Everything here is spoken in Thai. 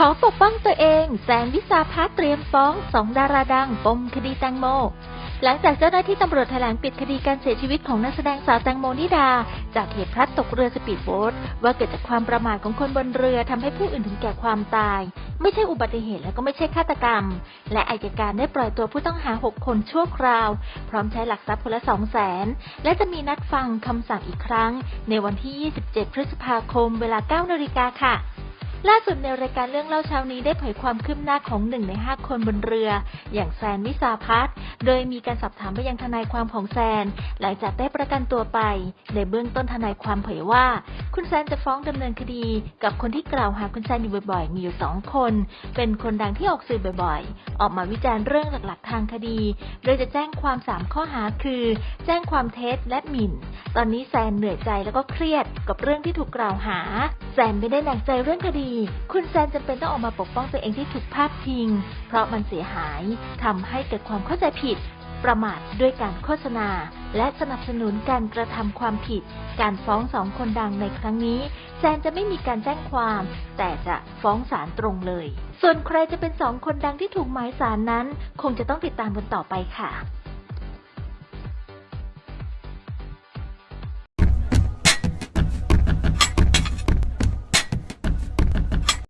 ขอปกป้องตัวเองแซนวิสาพัฒน์เตรียมฟ้องสองดาราดังปมคดีแตงโม หลังจากเจ้าหน้าที่ตำรวจแถลงปิดคดีการเสียชีวิตของนักแสดงสาวแตงโมนิดา จากเหตุพลัดตกเรือสปีดโบ๊ทว่าเกิดจากความประมาทของคนบนเรือทำให้ผู้อื่นถึงแก่ความตาย ไม่ใช่อุบัติเหตุและก็ไม่ใช่ฆาตกรรม และอายการได้ปล่อยตัวผู้ต้องหา 6 คนชั่วคราว พร้อมใช้หลักทรัพย์คนละ 2 0 0แสนและจะมีนัดฟังคำสั่งอีกครั้ง ในวันที่ 27 พฤษภาคม เวลา 9 นาฬิกาค่ะ ล่าสุดในรายการเรื่องเล่าเช้านี้ได้เผยความคืบหน้าของหนึ่งในห้าคนบนเรือ อย่างแซนวิสาพัฒน์ โดยมีการสอบถามไปยังทนายความของแซน หลังจากได้ประกันตัวไป ในเบื้องต้นทนายความเผยว่า คุณแซนจะฟ้องดำเนินคดี กับคนที่กล่าวหาคุณแซนอยู่บ่อยๆ มีอยู่สองคน เป็นคนดังที่ออกสื่อบ่อยๆ ออกมาวิจารณ์เรื่องหลักๆทางคดี โดยจะแจ้งความสามข้อหาคือ แจ้งความเท็จและหมิ่น ตอนนี้แซนเหนื่อยใจแล้วก็เครียดกับเรื่องที่ถูกกล่าวหา แซนไม่ได้หนักใจเรื่องคดี คุณแซนจำเป็นต้องออกมาปกป้องตัวเองที่ถูกพาดพิง เพราะมันเสียหายทำให้เกิดความเข้าใจผิดประมาทด้วยการโฆษณา และสนับสนุนการกระทำความผิด การฟ้องสองคนดังในครั้งนี้แซนจะไม่มีการแจ้งความ แต่จะฟ้องศาลตรงเลย ส่วนใครจะเป็นสองคนดังที่ถูกหมายศาลนั้น คงจะต้องติดตามกันต่อไปค่ะ